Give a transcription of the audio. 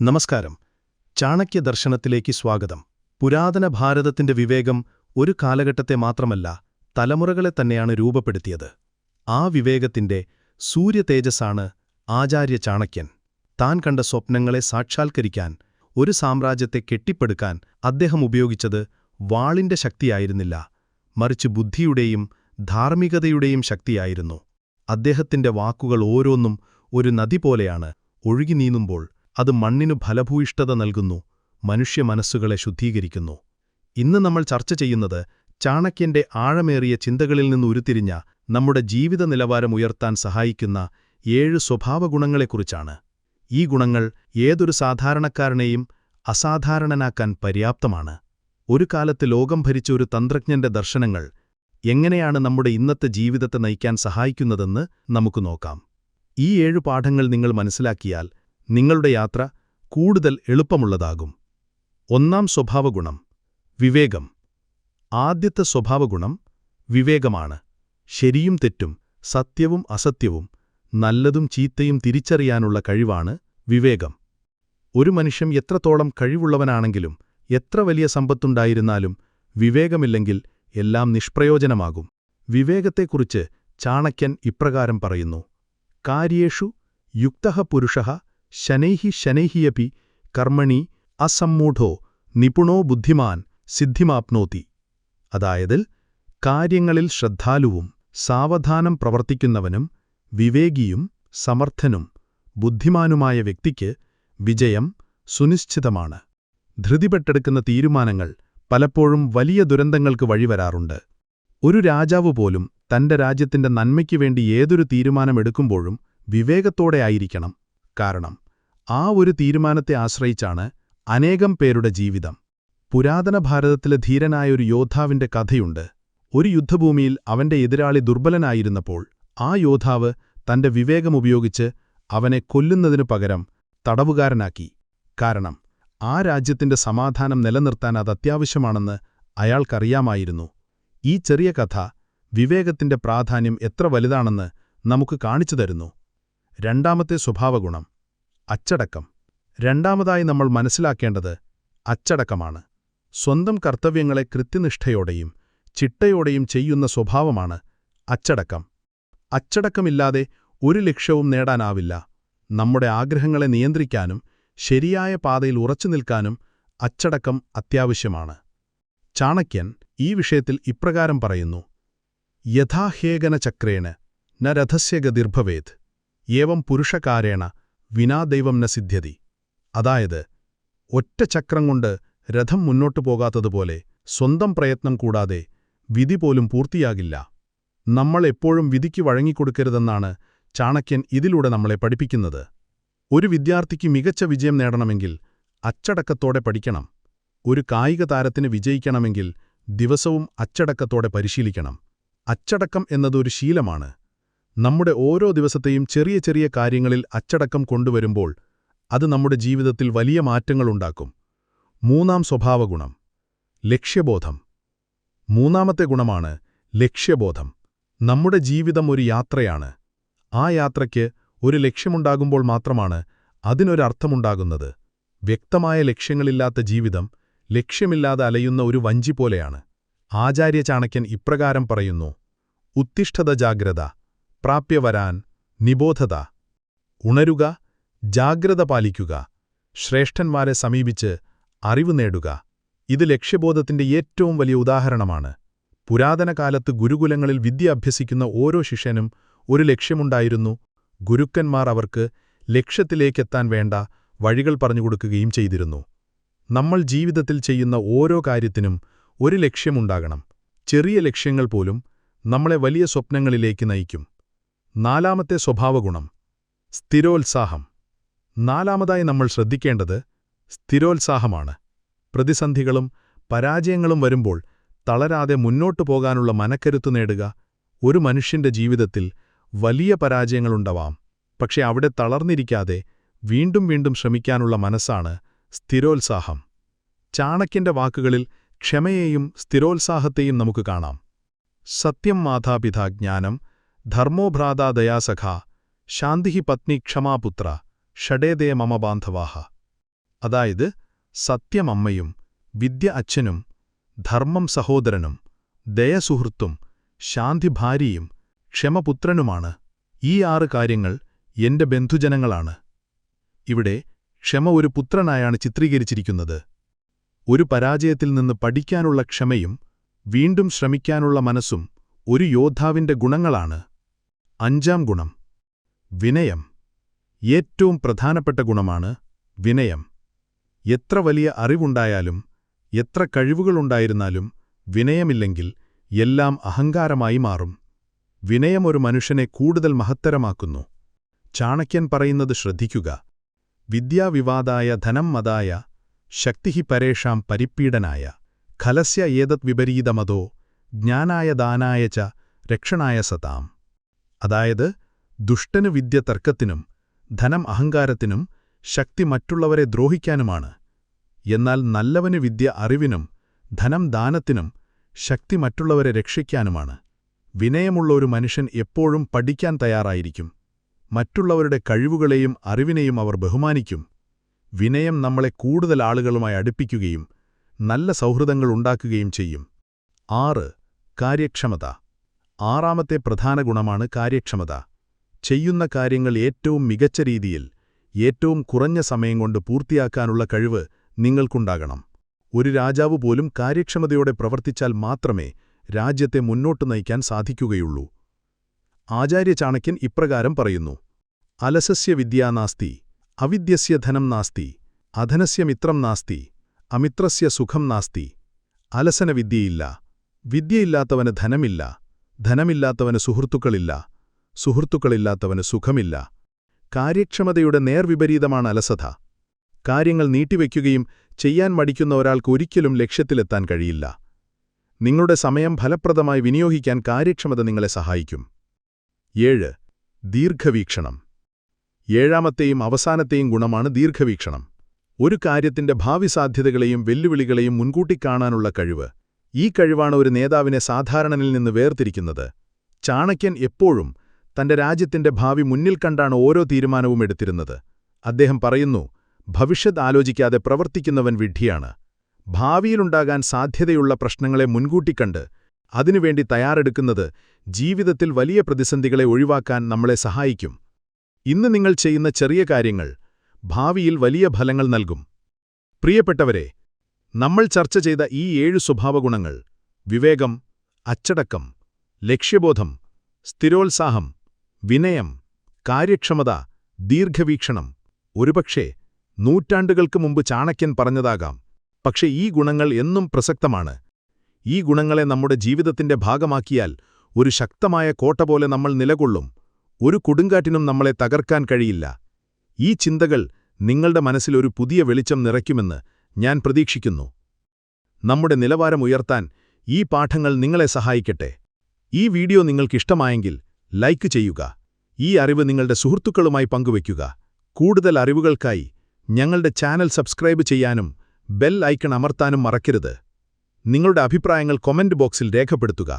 നമസ്കാരം. ചാണക്യ ദർശനത്തിലേക്ക് സ്വാഗതം. പുരാതന ഭാരതത്തിന്റെ വിവേകം ഒരു കാലഘട്ടത്തെ മാത്രമല്ല തലമുറകളെ തന്നെയാണ് രൂപപ്പെടുത്തിയത്. ആ വിവേകത്തിന്റെ സൂര്യതേജസ്സാണ് ആചാര്യ ചാണക്യൻ. താൻ കണ്ട സ്വപ്നങ്ങളെ സാക്ഷാത്കരിക്കാൻ ഒരു സാമ്രാജ്യത്തെ കെട്ടിപ്പടുക്കാൻ അദ്ദേഹം ഉപയോഗിച്ചത് വാളിന്റെ ശക്തിയായിരുന്നില്ല മറിച്ച് ബുദ്ധിയുടെയും ധാർമ്മികതയുടെയും ശക്തിയായിരുന്നു. അദ്ദേഹത്തിന്റെ വാക്കുകൾ ഓരോന്നും ഒരു നദി പോലെയാണ് ഒഴുകി നീങ്ങുമ്പോൾ അത് മണ്ണിനു ഫലഭൂയിഷ്ഠത നൽകുന്നു മനുഷ്യ മനസ്സുകളെ ശുദ്ധീകരിക്കുന്നു. ഇന്ന് നമ്മൾ ചർച്ച ചെയ്യുന്നത് ചാണക്യന്റെ ആഴമേറിയ ചിന്തകളിൽ നിന്ന് ഉരുത്തിരിഞ്ഞ നമ്മുടെ ജീവിത നിലവാരം ഉയർത്താൻ സഹായിക്കുന്ന ഏഴ് സ്വഭാവഗുണങ്ങളെക്കുറിച്ചാണ്. ഈ ഗുണങ്ങൾ ഏതൊരു സാധാരണക്കാരനെയും അസാധാരണനാക്കാൻ പര്യാപ്തമാണ്. ഒരു കാലത്ത് ലോകം ഭരിച്ച ഒരു തന്ത്രജ്ഞന്റെ ദർശനങ്ങൾ എങ്ങനെയാണ് നമ്മുടെ ഇന്നത്തെ ജീവിതത്തെ നയിക്കാൻ സഹായിക്കുന്നതെന്ന് നമുക്ക് നോക്കാം. ഈ ഏഴു പാഠങ്ങൾ നിങ്ങൾ മനസ്സിലാക്കിയാൽ നിങ്ങളുടെ യാത്ര കൂടുതൽ എളുപ്പമുള്ളതാകും. ഒന്നാം സ്വഭാവഗുണം വിവേകം. ആദ്യത്തെ സ്വഭാവഗുണം വിവേകമാണ്. ശരിയും തെറ്റും സത്യവും അസത്യവും നല്ലതും ചീത്തയും തിരിച്ചറിയാനുള്ള കഴിവാണ് വിവേകം. ഒരു മനുഷ്യൻ എത്രത്തോളം കഴിവുള്ളവനാണെങ്കിലും എത്ര വലിയ സമ്പത്തുണ്ടായിരുന്നാലും വിവേകമില്ലെങ്കിൽ എല്ലാം നിഷ്പ്രയോജനമാകും. വിവേകത്തെക്കുറിച്ച് ചാണക്യൻ ഇപ്രകാരം പറയുന്നു കാര്യേഷു യുക്തഃ പുരുഷഃ ശനൈഹി ശനൈഹിയപി കർമ്മണി അസമ്മൂഢോ നിപുണോ ബുദ്ധിമാൻ സിദ്ധിമാപ്നോതി. അതായത് കാര്യങ്ങളിൽ ശ്രദ്ധാലുവും സാവധാനം പ്രവർത്തിക്കുന്നവനും വിവേകിയും സമർത്ഥനും ബുദ്ധിമാനുമായ വ്യക്തിക്ക് വിജയം സുനിശ്ചിതമാണ്. ധൃതിപ്പെട്ടെടുക്കുന്ന തീരുമാനങ്ങൾ പലപ്പോഴും വലിയ ദുരന്തങ്ങൾക്ക് വഴിവരാറുണ്ട്. ഒരു രാജാവ് പോലും തന്റെ രാജ്യത്തിന്റെ നന്മയ്ക്കുവേണ്ടി ഏതൊരു തീരുമാനമെടുക്കുമ്പോഴും വിവേകത്തോടെ ആയിരിക്കണം. കാരണം ആ ഒരു തീരുമാനത്തെ ആശ്രയിച്ചാണ് അനേകം പേരുടെ ജീവിതം. പുരാതന ഭാരതത്തിലെ ധീരനായ ഒരു യോദ്ധാവിന്റെ കഥയുണ്ട്. ഒരു യുദ്ധഭൂമിയിൽ അവന്റെ എതിരാളി ദുർബലനായിരുന്നപ്പോൾ ആ യോദ്ധാവ് തന്റെ വിവേകമുപയോഗിച്ച് അവനെ കൊല്ലുന്നതിനു പകരം തടവുകാരനാക്കി. കാരണം ആ രാജ്യത്തിന്റെ സമാധാനം നിലനിർത്താൻ അത് അത്യാവശ്യമാണെന്ന് അയാൾക്കറിയാമായിരുന്നു. ഈ ചെറിയ കഥ വിവേകത്തിന്റെ പ്രാധാന്യം എത്ര വലുതാണെന്ന് നമുക്ക് കാണിച്ചു തരുന്നു. രണ്ടാമത്തെ സ്വഭാവഗുണം. അച്ചടക്കം. രണ്ടാമതായി നമ്മൾ മനസ്സിലാക്കേണ്ടത് അച്ചടക്കമാണ്. സ്വന്തം കർത്തവ്യങ്ങളെ കൃത്യനിഷ്ഠയോടെയും ചിട്ടയോടെയും ചെയ്യുന്ന സ്വഭാവമാണ് അച്ചടക്കം. അച്ചടക്കമില്ലാതെ ഒരു ലക്ഷ്യവും നേടാനാവില്ല. നമ്മുടെ ആഗ്രഹങ്ങളെ നിയന്ത്രിക്കാനും ശരിയായ പാതയിൽ ഉറച്ചു നിൽക്കാനും അച്ചടക്കം അത്യാവശ്യമാണ്. ചാണക്യൻ ഈ വിഷയത്തിൽ ഇപ്രകാരം പറയുന്നു. യഥാഹേഗന ചക്രേണ് ന ഏവം പുരുഷകാരേണ വിനാദൈവം ന അതായത് ഒറ്റ ചക്രം കൊണ്ട് രഥം മുന്നോട്ടു പോകാത്തതുപോലെ സ്വന്തം പ്രയത്നം കൂടാതെ വിധി പോലും പൂർത്തിയാകില്ല. നമ്മൾ എപ്പോഴും വിധിക്ക് വഴങ്ങിക്കൊടുക്കരുതെന്നാണ് ചാണക്യൻ ഇതിലൂടെ നമ്മളെ പഠിപ്പിക്കുന്നത്. ഒരു വിദ്യാർത്ഥിക്ക് മികച്ച വിജയം നേടണമെങ്കിൽ അച്ചടക്കത്തോടെ പഠിക്കണം. ഒരു കായിക താരത്തിന് വിജയിക്കണമെങ്കിൽ ദിവസവും അച്ചടക്കത്തോടെ പരിശീലിക്കണം. അച്ചടക്കം എന്നതൊരു ശീലമാണ്. നമ്മുടെ ഓരോ ദിവസത്തെയും ചെറിയ ചെറിയ കാര്യങ്ങളിൽ അച്ചടക്കം കൊണ്ടുവരുമ്പോൾ അത് നമ്മുടെ ജീവിതത്തിൽ വലിയ മാറ്റങ്ങളുണ്ടാക്കും മൂന്നാം സ്വഭാവഗുണം. ലക്ഷ്യബോധം. മൂന്നാമത്തെ ഗുണമാണ് ലക്ഷ്യബോധം. നമ്മുടെ ജീവിതം ഒരു യാത്രയാണ്. ആ യാത്രയ്ക്ക് ഒരു ലക്ഷ്യമുണ്ടാകുമ്പോൾ മാത്രമാണ് അതിനൊരർത്ഥമുണ്ടാകുന്നത്. വ്യക്തമായ ലക്ഷ്യങ്ങളില്ലാത്ത ജീവിതം ലക്ഷ്യമില്ലാതെ അലയുന്ന ഒരു വഞ്ചി പോലെയാണ്. ആചാര്യ ചാണക്യൻ ഇപ്രകാരം പറയുന്നു ഉത്തിഷ്ഠത ജാഗ്രത. പ്രാപ്യവരാൻ നിബോധത. ഉണരുക ജാഗ്രത പാലിക്കുക ശ്രേഷ്ഠന്മാരെ സമീപിച്ച് അറിവ് നേടുക. ഇത് ലക്ഷ്യബോധത്തിന്റെ ഏറ്റവും വലിയ ഉദാഹരണമാണ്. പുരാതന കാലത്ത് ഗുരുകുലങ്ങളിൽ വിദ്യ അഭ്യസിക്കുന്ന ഓരോ ശിഷ്യനും ഒരു ലക്ഷ്യമുണ്ടായിരുന്നു. ഗുരുക്കന്മാർ അവർക്ക് ലക്ഷ്യത്തിലേക്കെത്താൻ വേണ്ട വഴികൾ പറഞ്ഞുകൊടുക്കുകയും ചെയ്തിരുന്നു. നമ്മൾ ജീവിതത്തിൽ ചെയ്യുന്ന ഓരോ കാര്യത്തിനും ഒരു ലക്ഷ്യമുണ്ടാകണം. ചെറിയ ലക്ഷ്യങ്ങൾ പോലും നമ്മളെ വലിയ സ്വപ്നങ്ങളിലേക്ക് നയിക്കും. നാലാമത്തെ സ്വഭാവഗുണം സ്ഥിരോത്സാഹം. നാലാമതായി നമ്മൾ ശ്രദ്ധിക്കേണ്ടത് സ്ഥിരോത്സാഹമാണ്. പ്രതിസന്ധികളും പരാജയങ്ങളും വരുമ്പോൾ തളരാതെ മുന്നോട്ടു പോകാനുള്ള മനക്കരുത്തു നേടുക ഒരു മനുഷ്യന്റെ ജീവിതത്തിൽ വലിയ പരാജയങ്ങളുണ്ടാവാം. പക്ഷെ അവിടെ തളർന്നിരിക്കാതെ വീണ്ടും വീണ്ടും ശ്രമിക്കാനുള്ള മനസ്സാണ് സ്ഥിരോത്സാഹം. ചാണക്യന്റെ വാക്കുകളിൽ ക്ഷമയെയും സ്ഥിരോത്സാഹത്തെയും നമുക്ക് കാണാം. സത്യം മാതാപിതാ ജ്ഞാനം ധർമ്മോഭ്രാതാ ദയാസഖ ശാന്തി പത്നി ക്ഷമാപുത്ര ഷഡേദേ മമ ബാന്ധവാഹ. അതായത് സത്യം അമ്മയും വിദ്യ അച്ഛനും ധർമ്മം സഹോദരനും ദയസുഹൃത്തും ശാന്തി ഭാര്യയും ക്ഷമപുത്രനുമാണ് ഈ ആറ് കാര്യങ്ങൾ എന്റെ ബന്ധുജനങ്ങളാണ്. ഇവിടെ ക്ഷമ ഒരു പുത്രനായാണ് ചിത്രീകരിച്ചിരിക്കുന്നത്. ഒരു പരാജയത്തിൽ നിന്ന് പഠിക്കാനുള്ള ക്ഷമയും വീണ്ടും ശ്രമിക്കാനുള്ള മനസ്സും ഒരു യോദ്ധാവിന്റെ ഗുണങ്ങളാണ്. അഞ്ചാം ഗുണം. വിനയം. ഏറ്റവും പ്രധാനപ്പെട്ട ഗുണമാണ് വിനയം. എത്ര വലിയ അറിവുണ്ടായാലും എത്ര കഴിവുകളുണ്ടായിരുന്നാലും വിനയമില്ലെങ്കിൽ എല്ലാം അഹങ്കാരമായി മാറും. വിനയം ഒരു മനുഷ്യനെ കൂടുതൽ മഹത്തരമാക്കുന്നു. ചാണക്യൻ പറയുന്നത് ശ്രദ്ധിക്കുക. വിദ്യാവിവാദായ ധനം മതായ ശക്തിഹി പരേഷാം പരിപ്പീഡനായ ഖലസ്യ ഏതത് വിപരീതമതോ ജ്ഞാനായ ദാനായ ച രക്ഷണായ സതാം. അതായത് ദുഷ്ടനു വിദ്യ തർക്കത്തിനും ധനം അഹങ്കാരത്തിനും ശക്തി മറ്റുള്ളവരെ ദ്രോഹിക്കാനുമാണ്. എന്നാൽ നല്ലവന് വിദ്യ അറിവിനും ധനം ദാനത്തിനും ശക്തി മറ്റുള്ളവരെ രക്ഷിക്കാനുമാണ്. വിനയമുള്ള ഒരു മനുഷ്യൻ എപ്പോഴും പഠിക്കാൻ തയ്യാറായിരിക്കും. മറ്റുള്ളവരുടെ കഴിവുകളെയും അറിവിനെയും അവർ ബഹുമാനിക്കും. വിനയം നമ്മളെ കൂടുതൽ ആളുകളുമായി അടുപ്പിക്കുകയും നല്ല സൗഹൃദങ്ങൾ ഉണ്ടാക്കുകയും ചെയ്യും. ആറ് കാര്യക്ഷമത. ആറാമത്തെ പ്രധാന ഗുണമാണ് കാര്യക്ഷമത. ചെയ്യുന്ന കാര്യങ്ങൾ ഏറ്റവും മികച്ച രീതിയിൽ ഏറ്റവും കുറഞ്ഞ സമയം കൊണ്ട് പൂർത്തിയാക്കാനുള്ള കഴിവ് നിങ്ങൾക്കുണ്ടാകണം. ഒരു രാജാവ് പോലും കാര്യക്ഷമതയോടെ പ്രവർത്തിച്ചാൽ മാത്രമേ രാജ്യത്തെ മുന്നോട്ട് നയിക്കാൻ സാധിക്കുകയുള്ളൂ. ആചാര്യ ചാണക്യൻ ഇപ്രകാരം പറയുന്നു. അലസസ്യ വിദ്യാ നാസ്തി അവിദ്യസ്യ ധനം നാസ്തി അധനസ്യ മിത്രം നാസ്തി അമിത്രസ്യ സുഖം നാസ്തി. അലസന വിദ്യയില്ല വിദ്യയില്ലാത്തവന് ധനമില്ല ധനമില്ലാത്തവന് സുഹൃത്തുക്കളില്ല സുഹൃത്തുക്കളില്ലാത്തവന് സുഖമില്ല. കാര്യക്ഷമതയുടെ നേർവിപരീതമാണ് അലസത. കാര്യങ്ങൾ നീട്ടിവെക്കുകയും ചെയ്യാൻ മടിക്കുന്ന ഒരാൾക്ക് ഒരിക്കലും ലക്ഷ്യത്തിലെത്താൻ കഴിയില്ല. നിങ്ങളുടെ സമയം ഫലപ്രദമായി വിനിയോഗിക്കാൻ കാര്യക്ഷമത നിങ്ങളെ സഹായിക്കും. ഏഴ് ദീർഘവീക്ഷണം. ഏഴാമത്തെയും അവസാനത്തെയും ഗുണമാണ് ദീർഘവീക്ഷണം. ഒരു കാര്യത്തിന്റെ ഭാവി സാധ്യതകളെയും വെല്ലുവിളികളെയും മുൻകൂട്ടി കാണാനുള്ള കഴിവ്. ഈ കഴിവാണ് ഒരു നേതാവിനെ സാധാരണനിൽ നിന്ന് വേർതിരിക്കുന്നത്. ചാണക്യൻ എപ്പോഴും തന്റെ രാജ്യത്തിന്റെ ഭാവി മുന്നിൽ കണ്ടാണ് ഓരോ തീരുമാനവും എടുത്തിരുന്നത്. അദ്ദേഹം പറയുന്നു ഭവിഷ്യത് ആലോചിക്കാതെ പ്രവർത്തിക്കുന്നവൻ വിഡ്ഢിയാണ്. ഭാവിയിലുണ്ടാകാൻ സാധ്യതയുള്ള പ്രശ്നങ്ങളെ മുൻകൂട്ടിക്കണ്ട് അതിനുവേണ്ടി തയ്യാറെടുക്കുന്നത് ജീവിതത്തിൽ വലിയ പ്രതിസന്ധികളെ ഒഴിവാക്കാൻ നമ്മളെ സഹായിക്കും. ഇന്ന് നിങ്ങൾ ചെയ്യുന്ന ചെറിയ കാര്യങ്ങൾ ഭാവിയിൽ വലിയ ഫലങ്ങൾ നൽകും. പ്രിയപ്പെട്ടവരെ നമ്മൾ ചർച്ച ചെയ്ത ഈ ഏഴ് സ്വഭാവഗുണങ്ങൾ വിവേകം അച്ചടക്കം ലക്ഷ്യബോധം സ്ഥിരോത്സാഹം വിനയം കാര്യക്ഷമത ദീർഘവീക്ഷണം ഒരുപക്ഷേ നൂറ്റാണ്ടുകൾക്ക് മുമ്പ് ചാണക്യൻ പറഞ്ഞതാകാം. പക്ഷേ ഈ ഗുണങ്ങൾ എന്നും പ്രസക്തമാണ്. ഈ ഗുണങ്ങളെ നമ്മുടെ ജീവിതത്തിന്റെ ഭാഗമാക്കിയാൽ ഒരു ശക്തമായ കോട്ട പോലെ നമ്മൾ നിലകൊള്ളും. ഒരു കൊടുങ്കാറ്റിനും നമ്മളെ തകർക്കാൻ കഴിയില്ല. ഈ ചിന്തകൾ നിങ്ങളുടെ മനസ്സിൽ ഒരു പുതിയ വെളിച്ചം നിറയ്ക്കുമെന്ന് ഞാൻ പ്രതീക്ഷിക്കുന്നു. നമ്മുടെ നിലവാരം ഉയർത്താൻ ഈ പാഠങ്ങൾ നിങ്ങളെ സഹായിക്കട്ടെ. ഈ വീഡിയോ നിങ്ങൾക്കിഷ്ടമായെങ്കിൽ ലൈക്ക് ചെയ്യുക. ഈ അറിവ് നിങ്ങളുടെ സുഹൃത്തുക്കളുമായി പങ്കുവയ്ക്കുക. കൂടുതൽ അറിവുകൾക്കായി ഞങ്ങളുടെ ചാനൽ സബ്സ്ക്രൈബ് ചെയ്യാനും ബെൽ ഐക്കൺ അമർത്താനും മറക്കരുത്. നിങ്ങളുടെ അഭിപ്രായങ്ങൾ കൊമന്റ് ബോക്സിൽ രേഖപ്പെടുത്തുക.